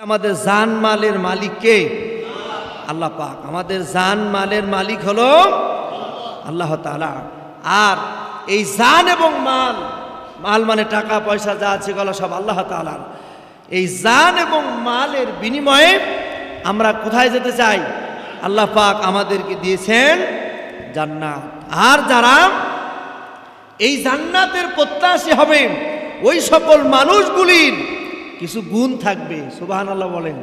আমাদের জান মালের মালিক কে? আল্লাহ পাক। আমাদের জান মালের মালিক হলো আল্লাহ তাআলা। আর এই জান এবং মাল মাল মানে টাকা, পয়সা, যা আছে গলা সব আল্লাহ তাআলার এই জান এবং মালের বিনিময়ে আমরা কোথায় যেতে চাই? আল্লাহ পাক আমাদেরকে দিয়েছেন জান্নাত। আর যারা এই জান্নাতের প্রত্যাশী হবেন, ওই সকল মানুষগুলির কিছু গুণ থাকবে সুবাহান আল্লাহ বলেন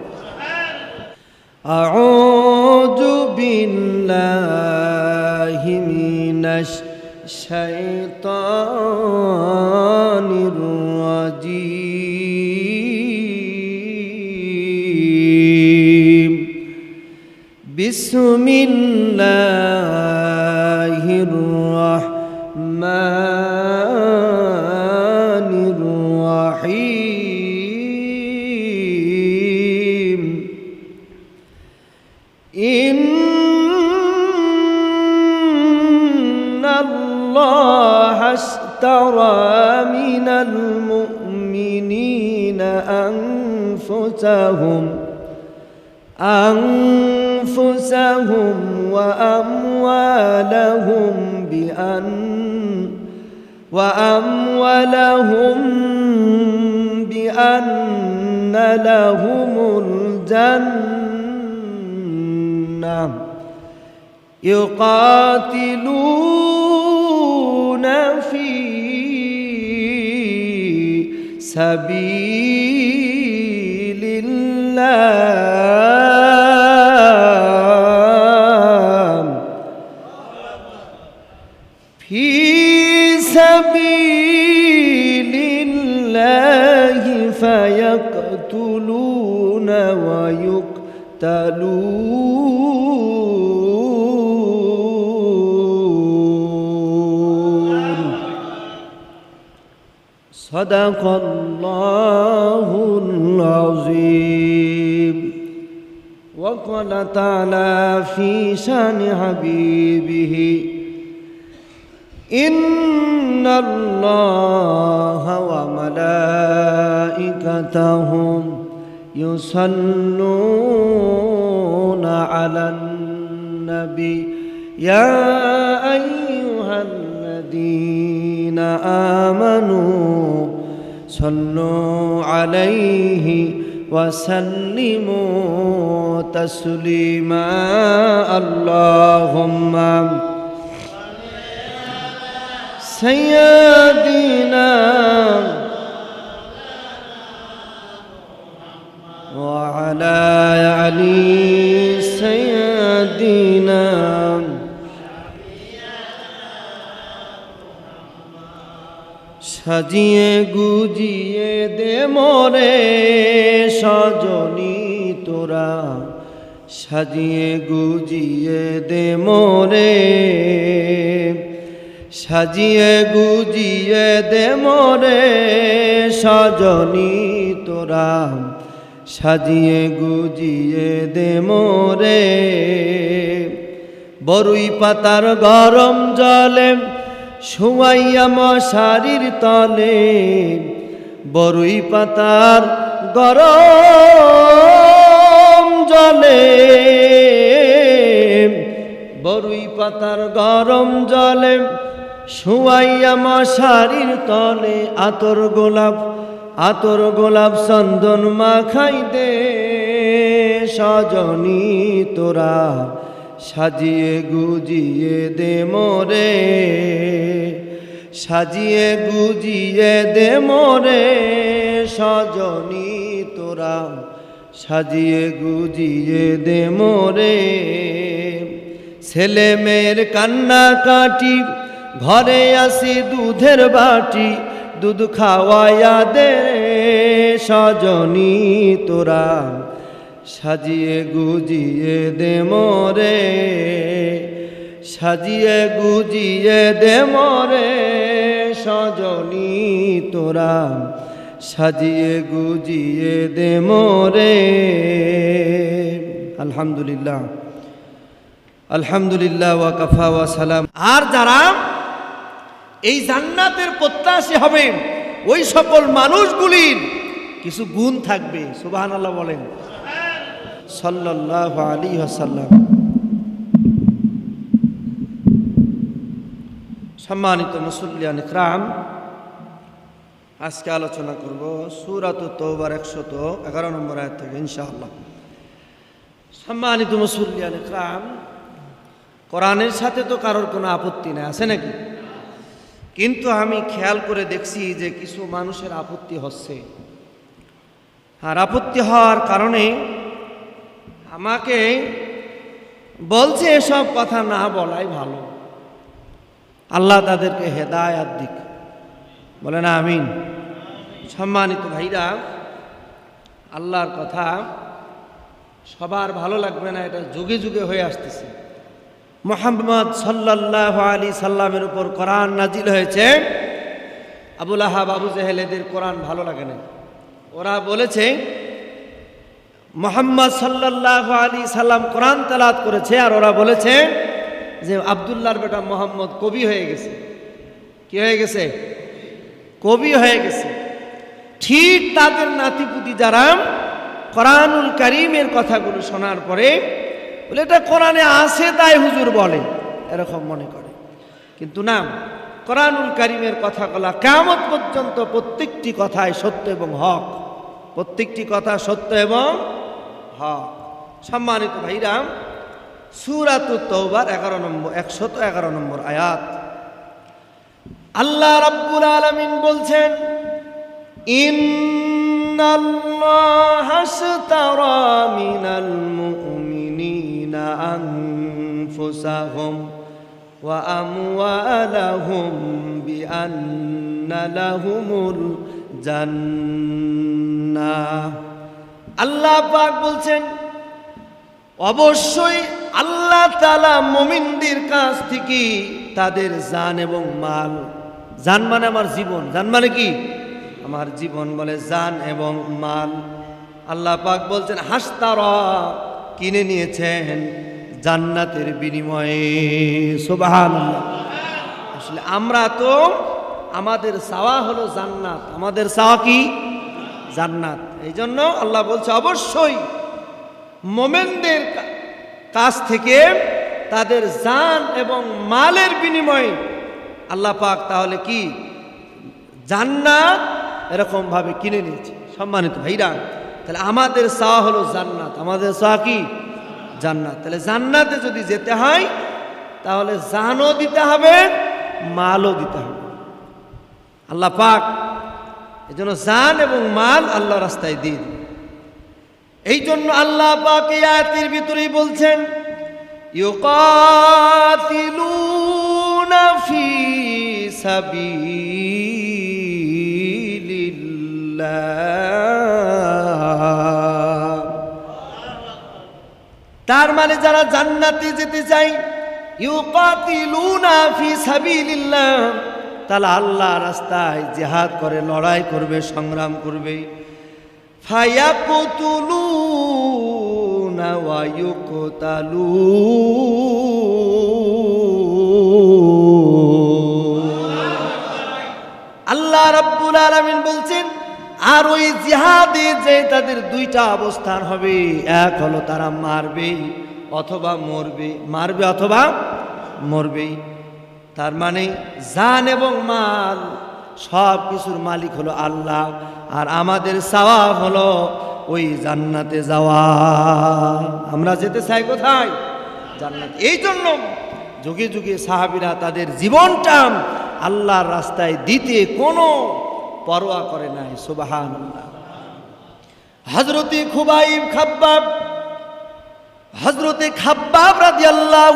أعوذ بالله من الشيطان الرجيم بسم الله الرحمن أنفسهم أنفسهم وأموالهم بأن وأموالهم بأن لهم الجنة. يقاتلون في سبيل الله في سبيل الله فيقتلون ويقتلون. صدق الله العظيم وقال تعالى في شان حبيبه إن الله وملائكته يصلون على النبي يا أيها الذين آمنوا صلوا عليه وسلموا تسليما. اللهم سيدنا وعلى علي সাজিয়ে গুজিয়ে দে মরে সজনী তোরা। সাজিয়ে গুজিয়ে দে মরে সাজিয়ে গুজিয়ে দে মরে সজনী তোরা। সাজিয়ে গুজিয়ে দে মরে বরুই পাতার গরম জলে শুয়াইয়া মশারির তলে, বরুই পাতার গরম জলে, বরুই পাতার গরম জলে শুয়াইয়া মশারির তলে, আতর গোলাপ আতর গোলাপ চন্দন মাখাই দে সজনী তোরা সাজিয়ে গুজিয়ে দে মোরে। সাজিয়ে গুজিয়ে দে মোরে, সজনী তোরা। সাজিয়ে গুজিয়ে দে মোরে। ছেলে মেয়ের কান্না কাটি, ঘরে আসি দুধের বাটি, দুধ খাওয়াইয়া দে সজনী তোরা। সাজিয়ে গুজিয়ে দে মরে, সাজিয়ে গুজিয়ে দে মরে, সজনী তোরা, সাজিয়ে গুজিয়ে দে মরে। আলহামদুলিল্লাহ আলহামদুলিল্লাহ ওয়াকাফা ওয়া সালাম। আর যারা এই জান্নাতের প্রত্যাশী হবে, ওই সকল মানুষগুলির কিছু গুণ থাকবে আল্লাহ বলেন। সাল্লাহ আলী আসাল্লাম সম্মানিত মুসল্লিয়ান ইকরাম, আজকে আলোচনা করব সুরাত তৌবার একশত এগারো নম্বর আয়াত থেকে, ইনশাআল্লাহ। সম্মানিত মুসল্লিয়ান ইকরাম, কোরআনের সাথে তো কারোর কোনো আপত্তি নেই, আছে নাকি? কিন্তু আমি খেয়াল করে দেখছি যে কিছু মানুষের আপত্তি হচ্ছে। আর আপত্তি হওয়ার কারণে আমাকে বলছে এসব কথা না বলাই ভালো। আল্লাহ তাদেরকে হেদায়াত দিক। বলে না, আমিন। সম্মানিত ভাইরা, আল্লাহর কথা সবার ভালো লাগবে না, এটা যুগে যুগে হয়ে আসতেছে। মোহাম্মদ সাল্লাহ আলী সাল্লামের উপর কোরআন নাজিল হয়েছে। আবুল আহাব, আবু জেহেলেদের কোরআন ভালো লাগে না ওরা বলেছে মোহাম্মদ সাল্লাহ আলী সাল্লাম কোরআন তালাত করেছে আর ওরা বলেছে যে আবদুল্লাহর বেটা মোহাম্মদ কবি হয়ে গেছে। কি হয়ে গেছে? কবি হয়ে গেছে। ঠিক তাদের নাতিপুতি যারা কোরআনুল করিমের কথাগুলো শোনার পরে বলে, এটা কোরআনে আছে তাই হুজুর বলে। এরকম মনে করে। কিন্তু না, কোরআনুল করিমের কথাগুলা কেমন পর্যন্ত প্রত্যেকটি কথাই সত্য এবং হক। প্রত্যেকটি কথা সত্য এবং হক সম্মানিত ভাইরাম, সুরাত এগারো নম্বর, একশত এগারো নম্বর আয়াত। আল্লাহ রাব্বুল আলামিন বলছেন মুমিনিনা আনফুসাহুম আল্লাহ পাক বলছেন, অবশ্যই আল্লাহ তালা মমিনদের কাছ থেকে তাদের জান এবং মাল, জান মানে আমার জীবন, জান মানে কি? আমার জীবন বলে জান এবং মাল। আল্লাহ পাক বলছেন, হাসতারা কিনে নিয়েছেন জান্নাতের বিনিময়ে। সুবাহান আসলে আমরা তো আমাদের চাওয়া হলো জান্নাত। আমাদের চাওয়া কি? জান্নাত। এই জন্য আল্লাহ বলছে, অবশ্যই মোমেনদের কাছ থেকে তাদের জান এবং মালের বিনিময়ে আল্লাহ পাক তাহলে কি জান্নাত এরকমভাবে কিনে নিয়েছে। সম্মানিত ভাইরা, তাহলে আমাদের চাওয়া হলো জান্নাত। আমাদের চাওয়া কি? জান্নাত। তাহলে জান্নাতে যদি যেতে হয়, তাহলে জানও দিতে হবে, মালও দিতে হবে। আল্লাহ পাক এই জন্য জান এবং মাল আল্লাহ রাস্তায় দিয়ে দিন এই জন্য আল্লাহ পাক আয়াতের ভিতরেই বলছেন, ইউকাতিলুনা ফি তার মানে যারা জান্নাতে যেতে চায়, ইউকাতিলুনা ফি সাবিলিল্লাহ। তাহলে আল্লাহ রাস্তায় জেহাদ করে, লড়াই করবে, সংগ্রাম করবে। আল্লাহ রাব্বুল আলামিন বলছেন, আর ওই জিহাদে যে তাদের দুইটা অবস্থান হবে, এক হলো তারা মারবে অথবা মরবে। মারবে অথবা মরবে তার মানে জান এবং মাল, সব কিছুর মালিক হলো আল্লাহ, আর আমাদের চাওয়া হলো ওই জান্নাতে যাওয়া। আমরা যেতে চাই কোথায়? জান্নাত। এই জন্য যুগে যুগে সাহাবিরা তাদের জীবনটা আল্লাহর রাস্তায় দিতে কোনো পরোয়া করে নাই সুবাহান হজরতে খুবাইব খাব্বাব হজরতে খাব্বাব রাজি আল্লাহ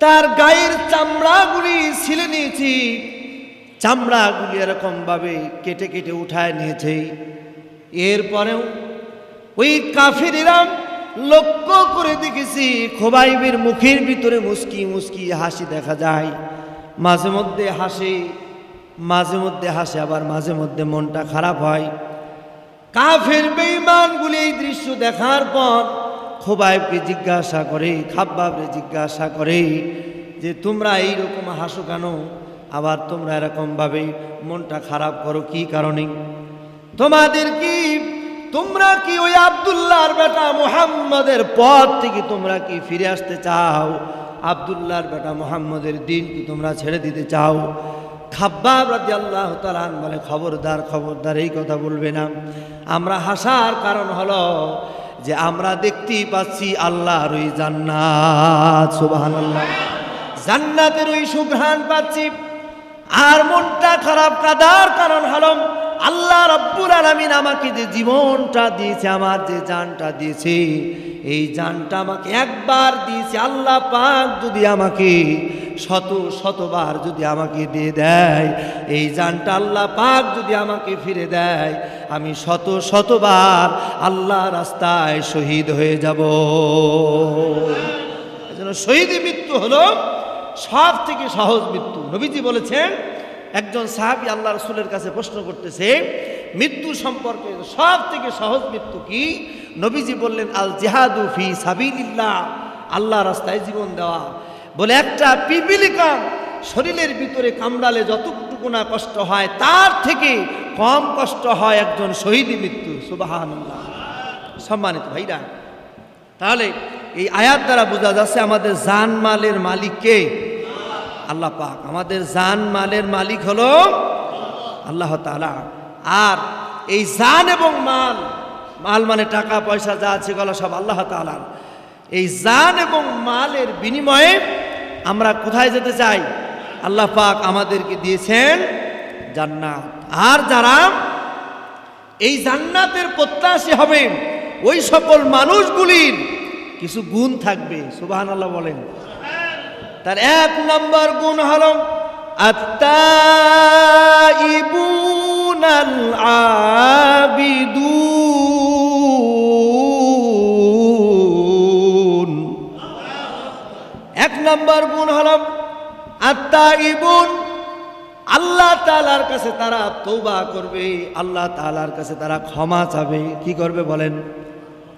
তার গায়ের চামড়াগুলি ছিলে নিয়েছি। চামড়াগুলি এরকম ভাবে কেটে কেটে উঠায় নিয়েছে। এরপরেও ওই কাফিরেরা লক্ষ্য করে দেখেছি খোবাইবের মুখের ভিতরে মুস্কি মুস্কি হাসি দেখা যায়। মাঝে মধ্যে হাসে, মাঝে মধ্যে হাসে, আবার মাঝে মধ্যে মনটা খারাপ হয়। কাফের বেঈমানগুলি এই দৃশ্য দেখার পর খোবাইবকে জিজ্ঞাসা করে, খাব্বাবরে জিজ্ঞাসা করে যে, তোমরা এইরকম হাসো কেন? আবার তোমরা এরকমভাবে মনটা খারাপ করো কি কারণে? তোমাদের কি, তোমরা কি ওই আবদুল্লাহর বেটা মুহাম্মদের পথ থেকে তোমরা কি ফিরে আসতে চাও? আবদুল্লাহর বেটা মুহাম্মদের দিন কি তোমরা ছেড়ে দিতে চাও? খাব্বাব রাজি আল্লাহ তালান বলে, খবরদার খবরদার, এই কথা বলবে না। আমরা হাসার কারণ হলো যে আমরা দেখতেই পাচ্ছি আল্লাহর ওই জান্নাত সুবাহান আল্লাহ জান্নাতের ওই সুঘ্রাণ পাচ্ছি। আর মনটা খারাপ কাদার কারণ হলো আল্লাহ রব্বুল আলমিন আমাকে যে জীবনটা দিয়েছে, আমার যে জানটা দিয়েছে, এই জানটা আমাকে একবার দিয়েছে। আল্লাহ পাক যদি আমাকে শত শতবার যদি আমাকে দিয়ে দেয়, এই জানটা আল্লাহ পাক যদি আমাকে ফিরে দেয়, আমি শত শতবার আল্লাহ রাস্তায় শহীদ হয়ে যাব। শহীদ মৃত্যু হলো সব থেকে সহজ মৃত্যু। নবীজি বলেছেন, একজন সাহাবি আল্লাহ রসুলের কাছে প্রশ্ন করতেছে, মৃত্যু সম্পর্কে সব থেকে সহজ মৃত্যু কি? নবীজি বললেন, আল জেহাদু ফি সাবিলিল্লাহ, আল্লাহ রাস্তায় জীবন দেওয়া। বলে, একটা পিপিলিকা শরীরের ভিতরে কামড়ালে যতটুকু না কষ্ট হয়, তার থেকে কম কষ্ট হয় একজন শহীদ মৃত্যু সুবাহান সম্মানিত ভাইরা, তাহলে এই আয়াত দ্বারা বোঝা যাচ্ছে আমাদের জান মালের মালিক কে? আল্লাহ পাক। আমাদের জান মালের মালিক হলো আল্লাহ তাআলা। আর এই জান এবং মাল মাল মানে টাকা, পয়সা, যা আছে, গলা সব আল্লাহ তাআলার। এই জান এবং মালের বিনিময়ে আমরা কোথায় যেতে চাই? আল্লাহ পাক আমাদেরকে দিয়েছেন জান্নাত। আর যারা এই জান্নাতের প্রত্যাশী হবে ওই সকল মানুষগুলির কিছু গুণ থাকবে সুবাহান আল্লাহ বলেন। তার এক নম্বর গুণ হল আত্মাইবুনাল আবিদুন নম্বর গুণ হল আত্মাইবুন আল্লাহ তালার কাছে তারা তৌবা করবে, আল্লাহ তালার কাছে তারা ক্ষমা চাবে। কি করবে বলেন?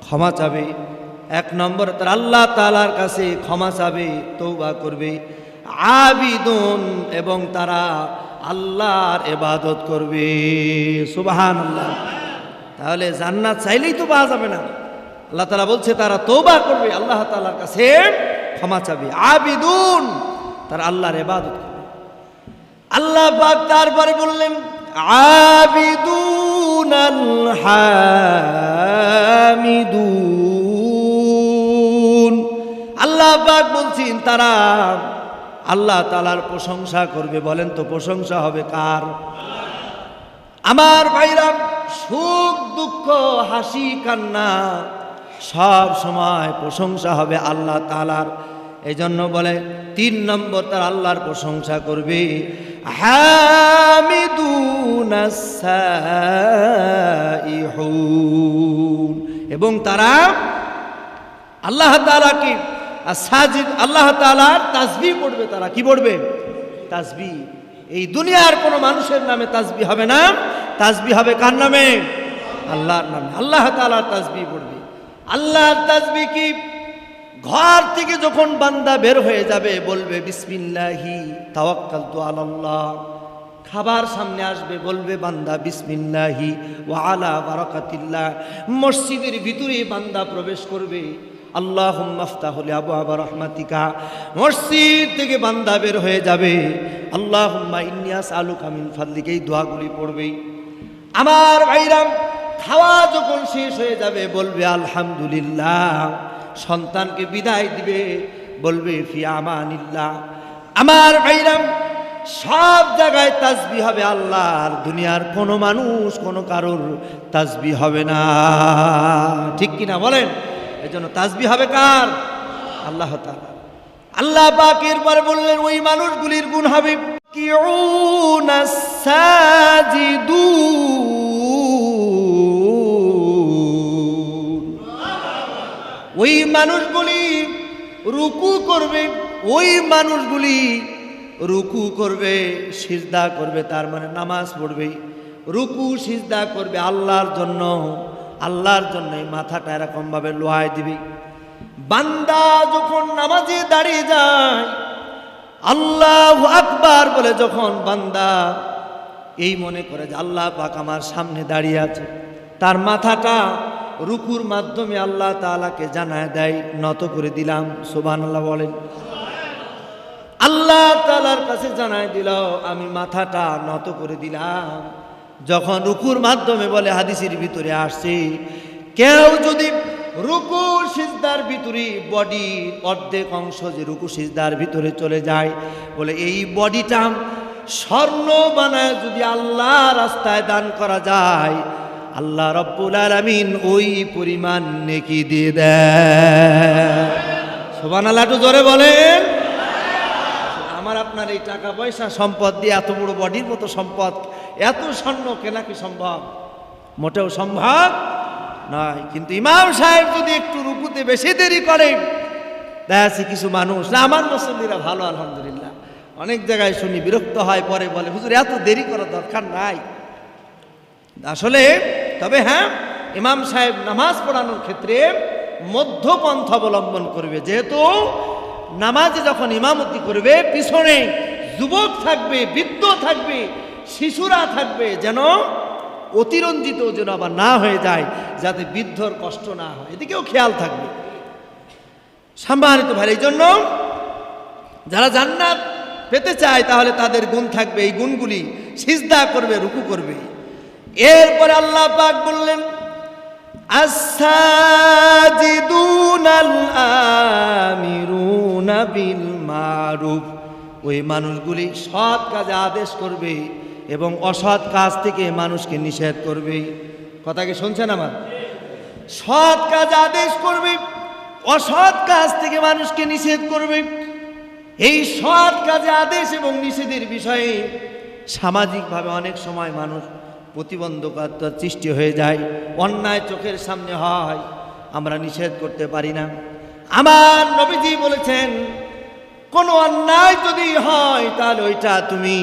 ক্ষমা চাবে। এক নম্বর, তারা আল্লাহ তালার কাছে ক্ষমা চাবে তৌবা করবে। আবিদুন এবং তারা আল্লাহর এবাদত করবে। সুবাহান আল্লাহ তাহলে জান্নাত চাইলেই তো পাওয়া যাবে না। আল্লাহ তালা বলছে, তারা তৌবা করবে, আল্লাহ তালার কাছে ক্ষমা চাবে। আবিদুন, তারা আল্লাহর এবাদত করবে। আল্লাহ পাক তারপরে বললেন, আবিদুন হামিদুন। আল্লাহ পাক বলছেন, তারা আল্লাহ তালার প্রশংসা করবে। বলেন তো, প্রশংসা হবে কার? আমার ভাইরা, সুখ, দুঃখ, হাসি, কান্না, সব সময় প্রশংসা হবে আল্লাহ তালার এই জন্য বলে, তিন নম্বর তার আল্লাহর প্রশংসা করবে। এবং তারা আল্লাহ তালাকে সাজিদ, আল্লাহ তালার তাজবি পড়বে তারা। কি পড়বে? তাজবি এই দুনিয়ার কোনো মানুষের নামে তাজবি হবে না। তাজবি হবে কার নামে? আল্লাহর নামে। আল্লাহ তালার তাজবি পড়বে। আল্লাহর তাজবি কি? ঘর থেকে যখন বান্দা বের হয়ে যাবে, বলবে, বিসমিল্লাহি তাওয়াক্কাল তু আল্লাহ খাবার সামনে আসবে, বলবে, বান্দা, বিসমিল্লাহি ও আলা বারাকাতিল্লাহ। মসজিদের ভিতরে বান্দা প্রবেশ করবে আল্লাহ মাফতাহলে আবু আবা রহমাতিকা। মসজিদ থেকে বান্দা বের হয়ে যাবে আল্লাহ ইন্নিয়াস আলু কামিন ফাল্লিকে এই দোয়াগুলি পড়বেই আমার ভাইরাম, খাওয়া যখন শেষ হয়ে যাবে, বলবে, আলহামদুলিল্লাহ। সন্তানকে বিদায় দিবে, বলবে ফিয়ামানিল্লাহ আমার ভাইরাম, সব জায়গায় তাসবি হবে আল্লাহর, দুনিয়ার কোনো মানুষ, কোনো কারোর তাসবি হবে না। ঠিক কিনা বলেন? এই জন্য তাসবি হবে কার? আল্লাহ তাআলা। আল্লাহ পাকের পরে বললেন, ওই মানুষগুলির গুণ হবে কিউনাস রুকু করবে, ওই মানুষগুলি রুকু করবে, সিজদা করবে, তার মানে নামাজ পড়বে। রুকু, সিজদা করবে আল্লাহর জন্য আল্লাহর জন্য মাথাটা এরকমভাবে লোহায় দিবে। বান্দা যখন নামাজে দাঁড়িয়ে যায়, আল্লাহ আকবার বলে যখন বান্দা এই মনে করে যে আল্লাহ পাক আমার সামনে দাঁড়িয়ে আছে, তার মাথাটা রুকুর মাধ্যমে আল্লাহ তাআলাকে জানায় দেয়, নত করে দিলাম সুবহান আল্লাহ বলেন। আল্লাহ তালার কাছে জানায় দিল, আমি মাথাটা নত করে দিলাম। যখন রুকুর মাধ্যমে বলে হাদিসের ভিতরে আসছে, কেউ যদি রুকু সিজদার ভিতরে, বডি অর্ধেক অংশ যে রুকু সিজদার ভিতরে চলে যায়, বলে এই বডিটা স্বর্ণ বানায় যদি আল্লাহ রাস্তায় দান করা যায় আল্লাহ রব্বুল আলামিন ওই পরিমাণ নেকি দিয়ে দেয় সোবান আল্লাহ একটু জোরে বলেন। আমার আপনার এই টাকা পয়সা সম্পদ দিয়ে এত বড় বডির মতো সম্পদ, এত স্বর্ণ কেনা কি সম্ভব? মোটেও সম্ভব নয়। কিন্তু ইমাম সাহেব যদি একটু রুকুতে বেশি দেরি করে দেখা যাচ্ছে কিছু মানুষ না আমার মুসল্লিরা ভালো, আলহামদুলিল্লাহ। অনেক জায়গায় শুনি বিরক্ত হয়, পরে বলে, হুজুর, এত দেরি করার দরকার নাই। আসলে তবে হ্যাঁ ইমাম সাহেব নামাজ পড়ানোর ক্ষেত্রে মধ্যপন্থ অবলম্বন করবে। যেহেতু নামাজে যখন ইমামতি করবে, পিছনে যুবক থাকবে, বৃদ্ধ থাকবে, শিশুরা থাকবে, যেন অতিরঞ্জিত যেন আবার না হয়ে যায়, যাতে বৃদ্ধর কষ্ট না হয়। এদিকেও খেয়াল থাকবে। সম্মানিত ভাই, এই জন্য যারা জান্নাত পেতে চায়, তাহলে তাদের গুণ থাকবে। এই গুণগুলি সিজদা করবে, রুকু করবে। এরপরে আল্লাহ পাক বললেন বিল মারুফ। ওই মানুষগুলি সৎ কাজে আদেশ করবে এবং অসৎ কাজ থেকে মানুষকে নিষেধ করবে। কথা কি শুনছেন আমার? সৎ কাজ আদেশ করবে, অসৎ কাজ থেকে মানুষকে নিষেধ করবে। এই সৎ কাজে আদেশ এবং নিষেধের বিষয়ে সামাজিকভাবে অনেক সময় মানুষ প্রতিবন্ধকতার সৃষ্টি হয়ে যায়, অন্যায় চোখের সামনে হয়, আমরা নিষেধ করতে পারি না। আমার নবীজি বলেছেন, কোনো অন্যায় যদি হয়, তাহলে ওইটা তুমি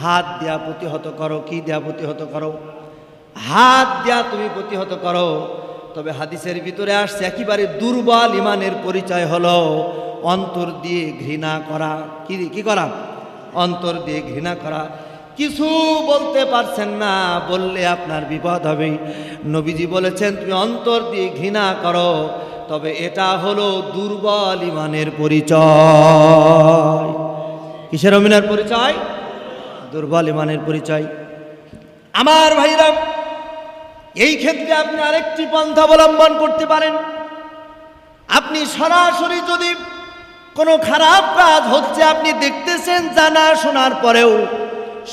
হাত দেয়া প্রতিহত করো। কি দেয়া প্রতিহত করো? হাত দেয়া তুমি প্রতিহত করো। তবে হাদিসের ভিতরে আসছে, একেবারে দুর্বল ইমানের পরিচয় হলো অন্তর দিয়ে ঘৃণা করা। কি করা? অন্তর দিয়ে ঘৃণা করা। কিছু বলতে পারছেন না, বললে আপনার বিপদ হবে। নবীজি বলেছেন, তুমি অন্তর দিয়ে ঘৃণা করো, তবে এটা হলো দুর্বল ইমানের পরিচয়। কিসের অমিনার পরিচয়? দুর্বল ইমানের পরিচয়। আমার ভাইরা, এই ক্ষেত্রে আপনি আরেকটি পন্থা অবলম্বন করতে পারেন। আপনি সরাসরি যদি কোনো খারাপ কাজ হচ্ছে, আপনি দেখতেছেন জানা শোনার পরেও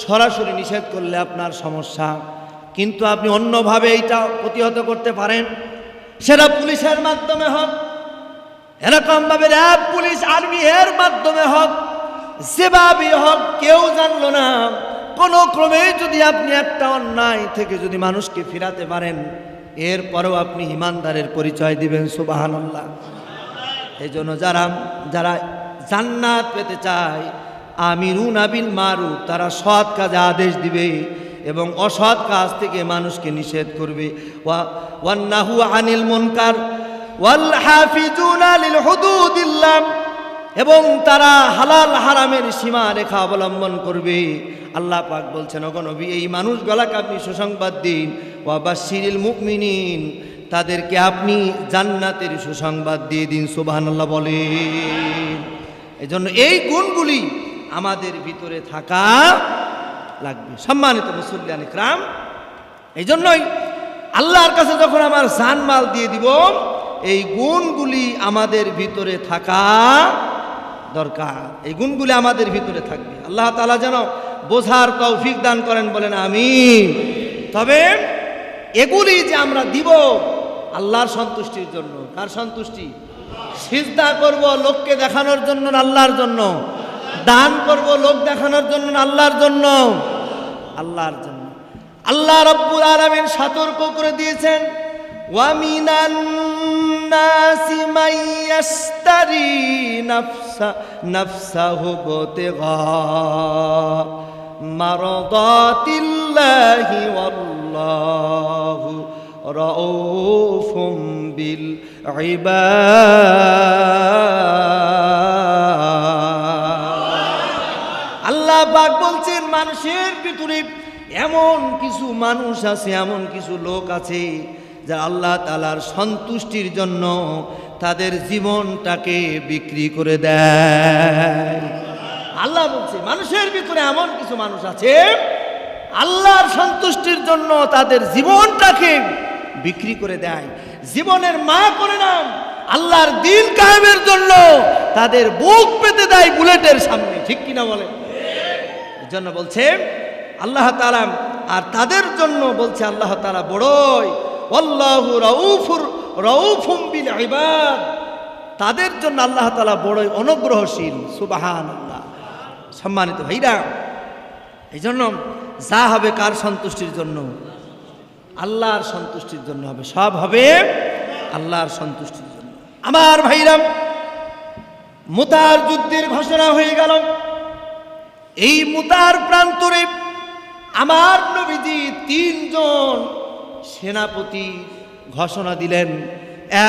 সরাসরি নিষেধ করলে আপনার সমস্যা। কিন্তু আপনি অন্যভাবে এইটা প্রতিহত করতে পারেন। সেটা পুলিশের মাধ্যমে হোক, এরকমভাবে র্যাব, পুলিশ আর্মি এর মাধ্যমে হোক যেভাবে হোক, কেউ জানলো না। কোনো ক্রমে যদি আপনি একটা অন্যায় থেকে যদি মানুষকে ফিরাতে পারেন, এরপরেও আপনি ইমানদারের পরিচয় দিবেন সুবাহান্লাহ এই জন্য যারা যারা জান্নাত পেতে চায় আমিরুন আবিল মারু তারা সৎ কাজে আদেশ দিবে এবং অসৎ কাজ থেকে মানুষকে নিষেধ করবে। ওয়া ওয়ান্নাহু আনিল মুনকার এবং তারা হালাল হারামের সীমা রেখা অবলম্বন করবে। আল্লাহ পাক বলছেন অগনবী এই মানুষগুলাকে আপনি সুসংবাদ দিন। ওয়াবা সিরিল মুকমিনিন তাদেরকে আপনি জান্নাতের সুসংবাদ দিয়ে দিন। সুবাহান আল্লাহ এই জন্য এই গুণগুলি আমাদের ভিতরে থাকা লাগবে। সম্মানিত মুসল্লিয়ান ইকরাম এই জন্যই আল্লাহর কাছে যখন আমার জানমাল দিয়ে দিব, এই গুণগুলি আমাদের ভিতরে থাকা দরকার। এই গুণগুলি আমাদের ভিতরে থাকবে। আল্লাহ তালা যেন বোঝার তৌফিক দান করেন, বলেন আমি তবে এগুলি যে আমরা দিব আল্লাহর সন্তুষ্টির জন্য, কার সন্তুষ্টি? সিজদা করব লোককে দেখানোর জন্য আল্লাহর জন্য? দান করব লোক দেখানোর জন্য আল্লাহর জন্য? আল্লাহর জন্য। আল্লাহ রব্বুল আলামিন সতর্ক করে দিয়েছেন, ওয়ামিনান নাসি ইয়াশতারি নাফসা, নাফসাহু বুতিগা মারদাতিল্লাহি ওয়াল্লাহু রাউফুম বিল ইবাদ. আল্লাহ পাক বলছেন, মানুষের ভিতরে এমন কিছু মানুষ আছে, এমন কিছু লোক আছে, যা আল্লাহ তালার সন্তুষ্টির জন্য তাদের জীবনটাকে বিক্রি করে দেয়। আল্লাহ বলছে, মানুষের ভিতরে এমন কিছু মানুষ আছে, আল্লাহর সন্তুষ্টির জন্য তাদের জীবনটাকে বিক্রি করে দেয়। জীবনের মা করে নাম আল্লাহর দিন কায়েমের জন্য তাদের বুক পেতে দেয় বুলেটের সামনে। ঠিক কিনা বলে জন্য বলছে, আল্লাহ তালা আর তাদের জন্য বলছে আল্লাহ তালা বড়ই আল্লাহু রাউফুর, রাউফুম বিল তাদের জন্য আল্লাহ তালা বড়ই অনুগ্রহশীল, সুবহানাল্লাহ। সম্মানিত ভাইরা এই জন্য যা হবে কার সন্তুষ্টির জন্য? আল্লাহর সন্তুষ্টির জন্য হবে, সব হবে আল্লাহর সন্তুষ্টির জন্য। আমার ভাইরাম মুতার যুদ্ধের ঘোষণা হয়ে গেল। এই মুতার প্রান্তরে আমার নবীজি তিনজন সেনাপতি ঘোষণা দিলেন।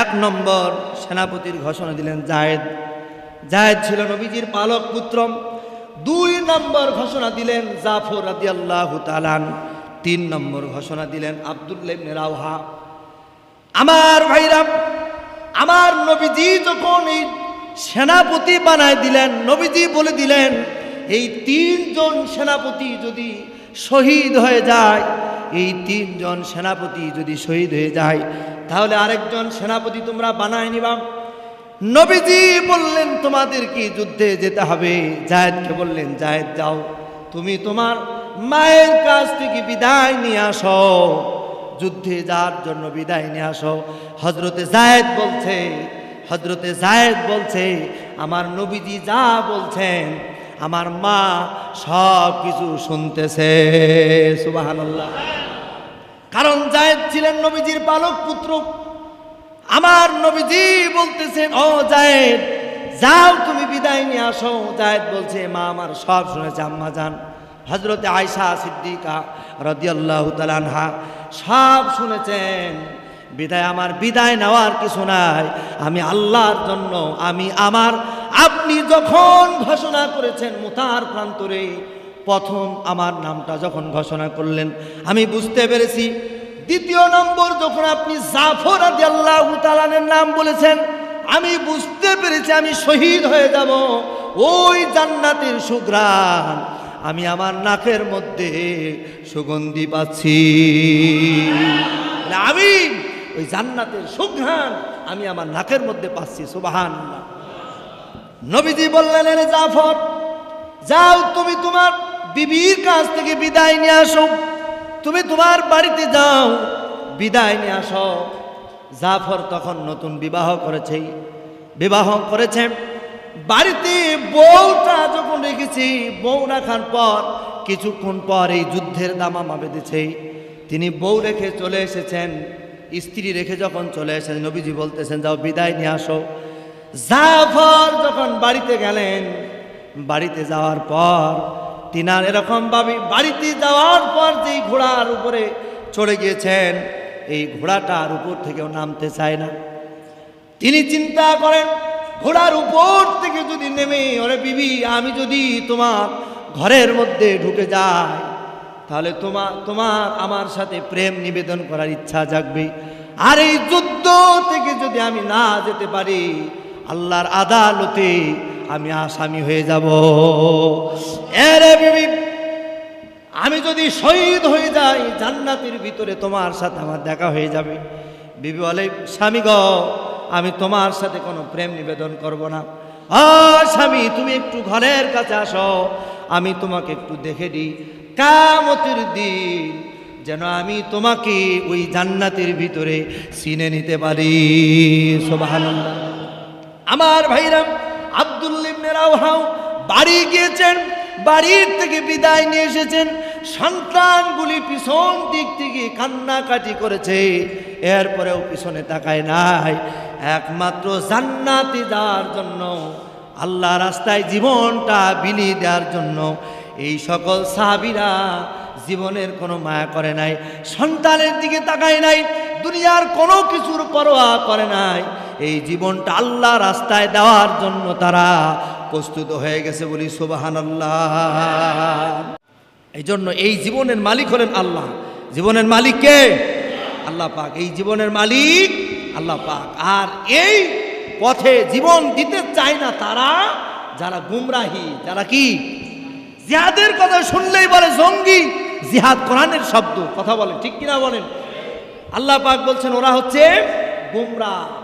এক নম্বর সেনাপতির ঘোষণা দিলেন জায়েদ। জায়েদ ছিল নবীজির পালক পুত্র। দুই নম্বর ঘোষণা দিলেন জাফর রাদি আল্লাহ তালান তিন নম্বর ঘোষণা দিলেন আবদুল্লাহ রাওহা। আমার ভাইরাম আমার নবীজি যখন সেনাপতি বানায় দিলেন, নবীজি বলে দিলেন এই তিনজন সেনাপতি যদি শহীদ হয়ে যায়, এই তিনজন সেনাপতি যদি শহীদ হয়ে যায়, তাহলে আরেকজন সেনাপতি তোমরা বানায় নিবা। নবীজি বললেন, তোমাদেরকে যুদ্ধে যেতে হবে। জায়েদকে বললেন, জায়েদ যাও, তুমি তোমার মায়ের কাছ থেকে বিদায় নিয়ে আসো। যুদ্ধে যাওয়ার জন্য বিদায় নিয়ে আসো। হজরতে জায়েদ বলছে হজরতে জায়েদ বলছে, আমার নবীজি যা বলছেন আমার মা সব কিছু শুনতেছে সুবাহান্লাহ কারণ জায়েদ ছিলেন নবীজির পালক পুত্র। আমার নবীজি বলতেছেন, ও জায়েদ, যাও তুমি বিদায় নিয়ে আসো। জায়েদ বলছে, মা আমার সব শুনেছে, আম্মা যান হজরতে আয়সা সিদ্দিকা রদিয়াল্লাহ তালানহা সব শুনেছেন, বিদায় আমার, বিদায় নেওয়ার কিছু নাই। আমি আল্লাহর জন্য, আমি আমার আপনি যখন ঘোষণা করেছেন মুতার প্রান্তরে, প্রথম আমার নামটা যখন ঘোষণা করলেন, আমি বুঝতে পেরেছি। দ্বিতীয় নম্বর, যখন আপনি জাফর আদি আল্লাহ তালানের নাম বলেছেন, আমি বুঝতে পেরেছি আমি শহীদ হয়ে যাব ওই জান্নাতের সুগ্রাণ। আমি আমার নাকের মধ্যে সুগন্ধি পাচ্ছি। আমি ওই জান্নাতের সুঘ্রাণ আমি আমার নাকের মধ্যে পাচ্ছি সুবাহান নবীজি বললেন, "এরে জাফর, যাও তুমি তোমার বিবির কাছ থেকে বিদায় নিয়ে আসো। তুমি তোমার বাড়িতে যাও, বিদায় নিয়ে আসো। জাফর তখন নতুন বিবাহ করেছে বিবাহ করেছে। বাড়িতে বউটা যখন রেখেছি, বউ রাখার পর, কিছুক্ষণ পর এই যুদ্ধের দামামা বেঁধেছে। তিনি বউ রেখে চলে এসেছেন, স্ত্রী রেখে যখন চলে এসেছেন, নবীজি বলতেছেন, যাও বিদায় নিয়ে আসো। জাফর যখন বাড়িতে গেলেন, বাড়িতে যাওয়ার পর তিনার এরকম ভাবে বাড়িতে যাওয়ার পর যেই ঘোড়ার উপরে চড়ে গিয়েছেন, এই ঘোড়াটার উপর থেকেও নামতে চায় না। তিনি চিন্তা করেন, ঘোড়ার উপর থেকে যদি নেমে, ওরে বিবি, আমি যদি তোমার ঘরের মধ্যে ঢুকে যাই, তাহলে তোমার তোমার আমার সাথে প্রেম নিবেদন করার ইচ্ছা জাগবে। আর এই যুদ্ধ থেকে যদি আমি না যেতে পারি আল্লাহর আদালতে আমি আসামি হয়ে যাব। এরে বিবি, আমি যদি শহীদ হয়ে যাই, জান্নাতের ভিতরে তোমার সাথে আমার দেখা হয়ে যাবে। বিবি বলে, স্বামী গ, আমি তোমার সাথে কোনো প্রেম নিবেদন করব না। আ, স্বামী, তুমি একটু ঘরের কাছে আসো। আমি তোমাকে একটু দেখে দিই। কামতের দিন যেন আমি তোমাকে ওই জান্নাতের ভিতরে চিনে নিতে পারি। সোবাহান্লাহ আমার ভাইরাম আবদুল্লিবনে রাওহাও বাড়ি গিয়েছেন, বাড়ির থেকে বিদায় নিয়ে এসেছেন, সন্তানগুলি পিছন দিক থেকে কান্নাকাটি করেছে, এরপরেও পিছনে তাকায় নাই। একমাত্র জান্নাতি যাওয়ার জন্য আল্লাহ রাস্তায় জীবনটা বিলিয়ে দেওয়ার জন্য এই সকল সাহাবিরা জীবনের কোনো মায়া করে নাই, সন্তানের দিকে তাকায় নাই, দুনিয়ার কোনো কিছুর পরোয়া করে নাই। এই জীবনটা আল্লাহ রাস্তায় দেওয়ার জন্য তারা প্রস্তুত হয়ে গেছে বলি সুবাহান আল্লাহ এই জন্য এই জীবনের মালিক হলেন আল্লাহ। জীবনের মালিক কে? আল্লাহ পাক। এই জীবনের মালিক আল্লাহ পাক। আর এই পথে জীবন দিতে চায় না তারা, যারা গুমরাহি, যারা কি? জিহাদের কথা শুনলেই বলে জঙ্গি। জিহাদ কোরআনের শব্দ। কথা বলেন ঠিক কিনা বলেন? আল্লাহ পাক বলছেন, ওরা হচ্ছে গুমরা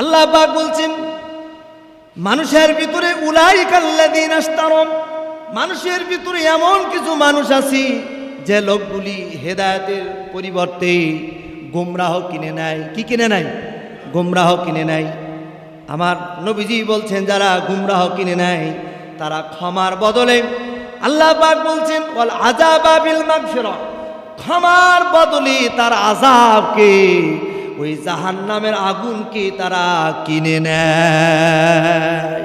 আল্লাহ পাক বলছেন, মানুষের ভিতরে উলাই কাল্লাদিন আস্তারম মানুষের ভিতরে এমন কিছু মানুষ আছে যে লোকগুলি হেদায়েতের পরিবর্তে গুমরাহ কিনে নেয়। কি কিনে নেয়? গুমরাহ কিনে নেয়। আমার নবীজি বলছেন, যারা গুমরাহ কিনে নেয়, তারা ক্ষমার বদলে আল্লাহ পাক বলছেন বিল মাগফিরা ক্ষমার বদলে তার আযাবকে ওই জাহান্নামের আগুনকে তারা কিনে নেয়?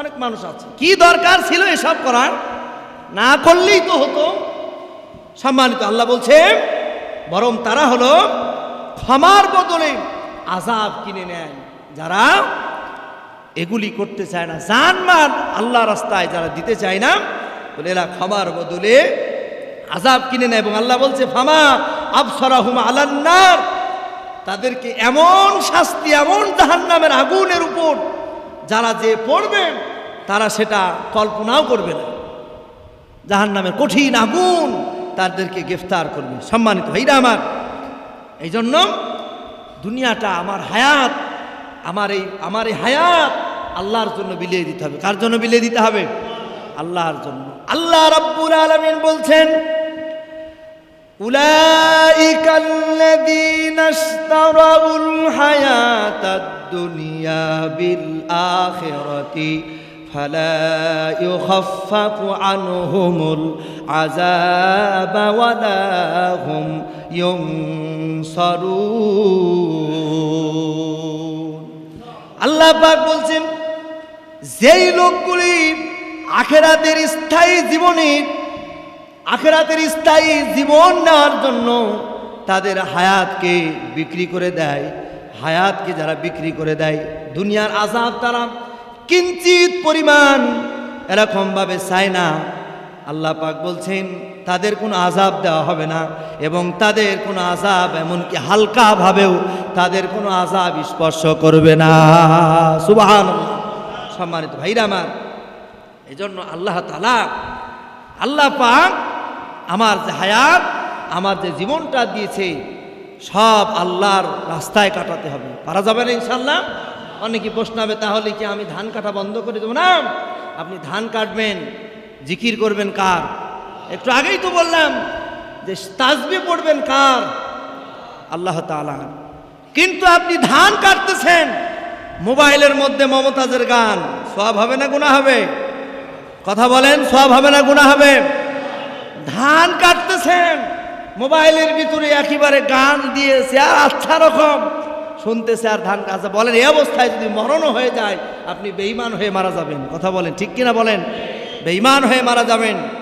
অনেক মানুষ আছে। কি দরকার ছিল এসব করার? না করলেই তো হতো। সম্মানিত আল্লাহ বলছে, বরং তারা হলো ক্ষমার বদলে আজাব কিনে নেয়। যারা এগুলি করতে চায় না জানমান আল্লাহ রাস্তায় যারা দিতে চায় না, বলে এরা ক্ষমার বদলে আজাব কিনে নেয়। এবং আল্লাহ বলছে, ফামা আবসরা হুমা আলান্নার। তাদেরকে এমন শাস্তি, এমন জাহান্নামের আগুনের উপর যারা যে পড়বেন, তারা সেটা কল্পনাও করবে না। জাহান্নামের কঠিন আগুন তাদেরকে গ্রেফতার করবে। সম্মানিত ভাইরা আমার এই জন্য দুনিয়াটা আমার হায়াত, আমার এই আমার এই হায়াত আল্লাহর জন্য বিলিয়ে দিতে হবে। কার জন্য বিলিয়ে দিতে হবে? আল্লাহর জন্য। আল্লাহ রাব্বুল আলামিন বলছেন أولئك الذين اشتروا الحياة الدنيا بالآخرة فلا يخفف عنهم العذاب ولا هم ينصرون আল্লাহ পাক বলছেন যেই লোকগুলি আখেরাতের স্থায়ী জীবনে আখেরাতের স্থায়ী জীবন নেওয়ার জন্য তাদের হায়াতকে বিক্রি করে দেয়, হায়াতকে যারা বিক্রি করে দেয়, দুনিয়ার আজাব তারা কিঞ্চিত পরিমাণ এরকমভাবে চায় না। আল্লাহ পাক বলছেন, তাদের কোনো আজাব দেওয়া হবে না এবং তাদের কোনো আজাব এমনকি হালকাভাবেও তাদের কোনো আজাব স্পর্শ করবে না। সুবাহান সম্মানিত ভাইরা আমার এই জন্য আল্লাহ তালা আল্লাহ পাক আমার যে হায়াত, আমার যে জীবনটা দিয়েছে, সব আল্লাহর রাস্তায় কাটাতে হবে। পারা যাবে না ইনশাল্লাহ অনেকে প্রশ্ন হবে, তাহলে কি আমি ধান কাটা বন্ধ করে দেবো? না, আপনি ধান কাটবেন, জিকির করবেন কার? একটু আগেই তো বললাম যে তাজবি পড়বেন কার? আল্লাহ তাআলা। কিন্তু আপনি ধান কাটতেছেন, মোবাইলের মধ্যে মমতাজের গান সব হবে না গুণা হবে? কথা বলেন সব হবে না গুণা হবে? ধান কাটতেছেন। মোবাইলের ভিতরে একেবারে গান দিয়েছে, আর আচ্ছা রকম। শুনতেছে আর ধান কাছে বলেন, এই অবস্থায় যদি মরণও হয়ে যায়, আপনি বেইমান হয়ে মারা যাবেন। কথা বলেন, ঠিক কিনা বলেন? বেইমান হয়ে মারা যাবেন।